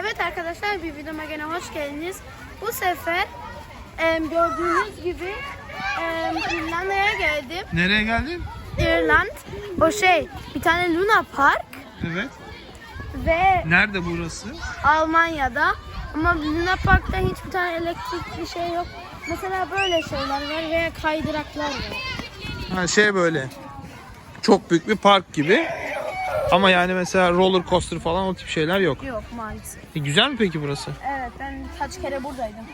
Evet arkadaşlar bir videoma gene hoş geldiniz. Bu sefer em, gördüğünüz gibi em, İrlanda'ya geldim. Nereye geldin? İrland. O şey bir tane Luna Park Evet. ve Nerede burası? Almanya'da. Ama Luna Park'ta hiçbir tane elektrik bir şey yok. Mesela böyle şeyler var veya kaydıraklar var. Ha şey böyle. Çok büyük bir park gibi. Ama yani mesela roller coaster falan o tip şeyler yok. Yok maalesef. E, güzel mi peki burası? Evet ben kaç kere buradaydım.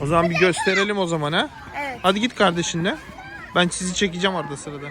O zaman bir gösterelim o zaman ha. Evet. Hadi git kardeşinle. Ben sizi çekeceğim arada sırada.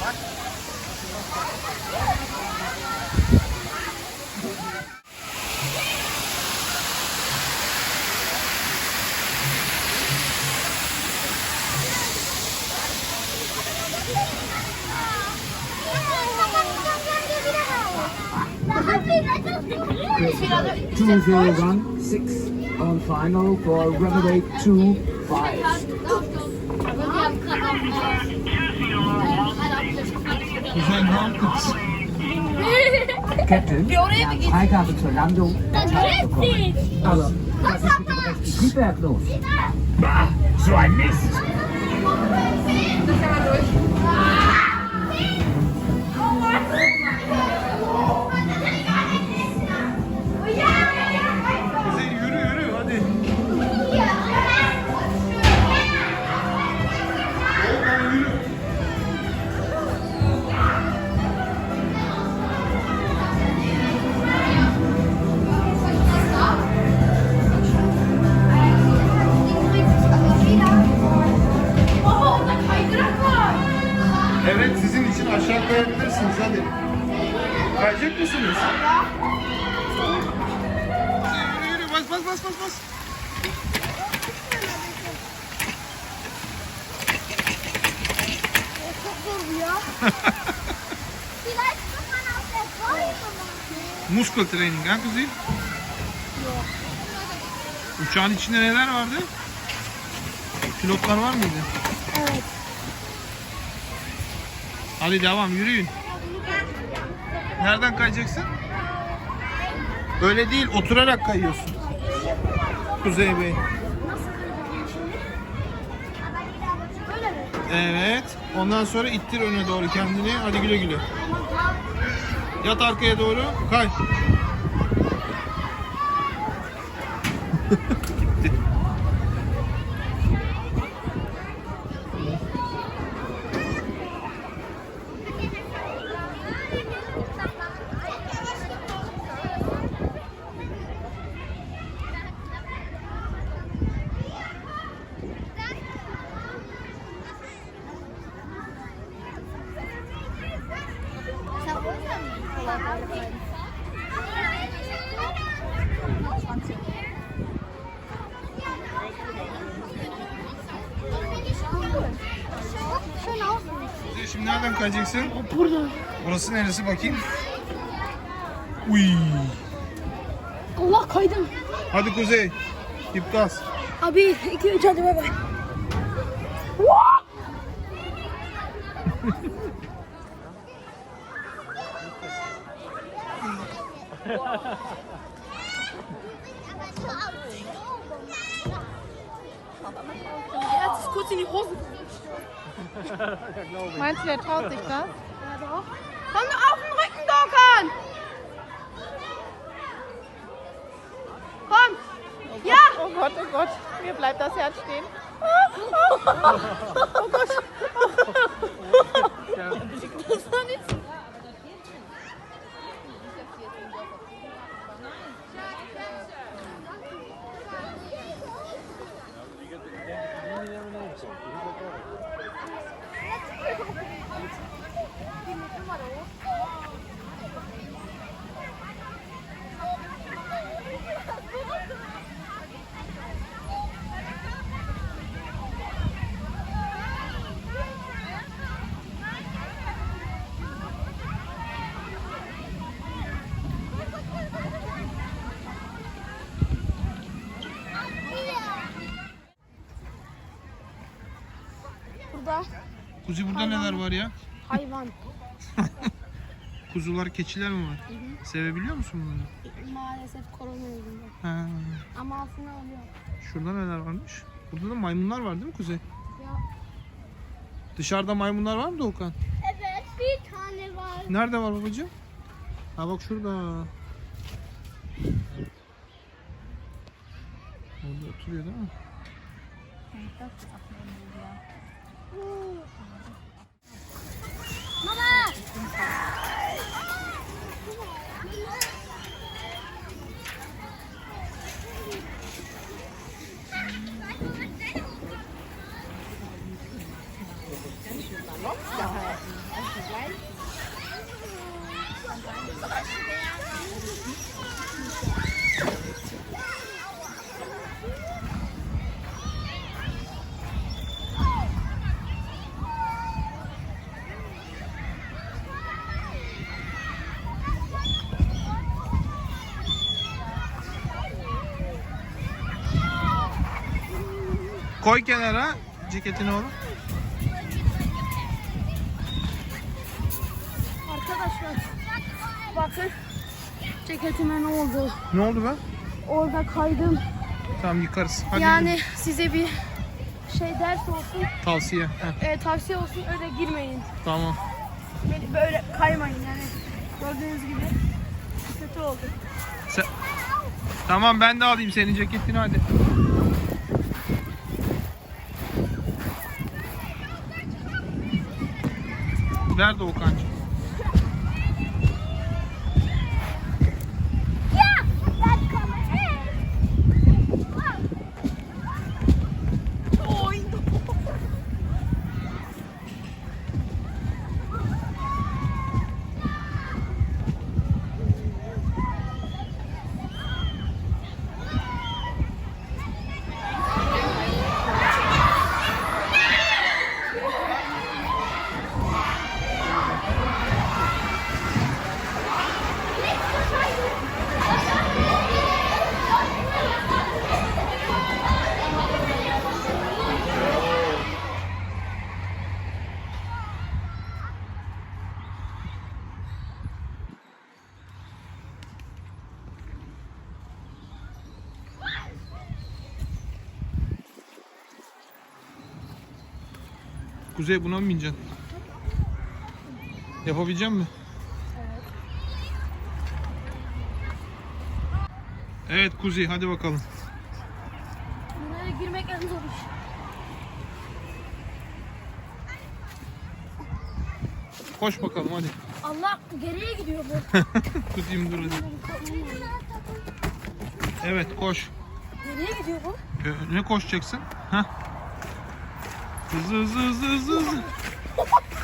Two zero one six on final for Renegade two five. Ne yaptınız? Captain, ja, Freigabe zur Landung erteilt bekommen. Aber was ist mit dem rechten Triebwerk los? Bah, so ein Mist! Muscle training ha Kuzey? Uçağın içinde neler vardı? Pilotlar var mıydı? Evet. Hadi devam yürüyün. Nereden kayacaksın? Öyle değil oturarak kayıyorsun. Kuzey Bey. Evet. Ondan sonra ittir öne doğru kendini. Hadi güle güle. Yat arkaya doğru. Kay. Gitti. Sen o yüzden mi kolay kolay Şunu olsun. Kuzey şimdi nereden kayacaksın? Burada. Burası neresi bakayım? Uy. Allah kaydım. Hadi Kuzey. Dip gaz. Abi 2 3 hadi bay bay. sie in die Hosen ja, Meinst du, der traut sich das? Ja, doch. Komm auf den Rücken, Dokan! Komm! Oh ja! Oh Gott, oh Gott, mir bleibt das Herz stehen. Oh, oh, oh Gott! Oh. Der, der, Kuzey burada neler var ya? hayvan. Kuzular, keçiler mi var? Sevebiliyor musun bunları? Maalesef korona yüzünden. Ha. Ama aslında oluyor. Şurada neler varmış? Burada da maymunlar var değil mi Kuzey? Ya Dışarıda maymunlar var mı Doğukan? Evet bir tane var. Nerede var babacığım? Ha bak şurada. Orada oturuyor değil mi? 妈妈。Koy kenara ceketini oğlum. arkadaşlar bakın ceketime ne oldu? Ne oldu be? Orada kaydım. Tamam yıkarız. Hadi yani size bir şey ders olsun, tavsiye. Heh, e, tavsiye olsun öyle girmeyin. tamam. Böyle, böyle kaymayın yani. Gördüğünüz gibi kötü oldu. Sen... Tamam ben de alayım senin ceketini hadi. Nerede Okan'cığım? Kuzey buna mı bineceksin? Yapabilecek misin? Evet Kuzey hadi bakalım. Bunlara girmek en zor iş. Koş bakalım hadi. Allah geriye gidiyor bu. Kuzey'im dur hadi. Evet koş. Nereye gidiyor bu? Ee, ne koşacaksın? Heh. Hızlı hızlı hızlı hızlı hızlı.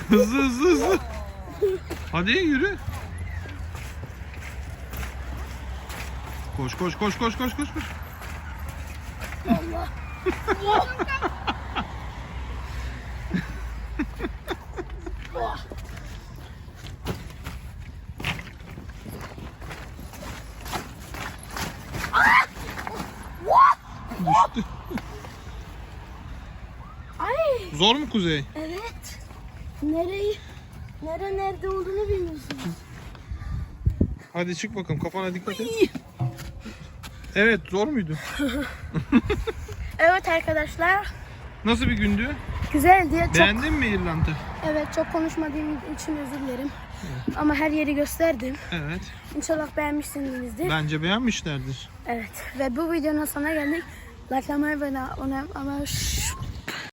Hızlı hızlı hızlı. Hadi yürü. Koş koş koş koş koş koş koş. Düştü. Zor mu Kuzey? evet. Nereyi nere nerede olduğunu bilmiyorsun. Hadi çık bakalım kafana dikkat et. Evet zor muydu? Evet arkadaşlar Nasıl bir gündü? güzel diye çok Beğendin mi İrlanda? evet çok konuşmadığım için özür dilerim. Ama her yeri gösterdim. Evet. İnşallah beğenmişsinizdir. Bence beğenmişlerdir. Evet ve bu videonun sonuna geldik. Likelamayı ve ona ama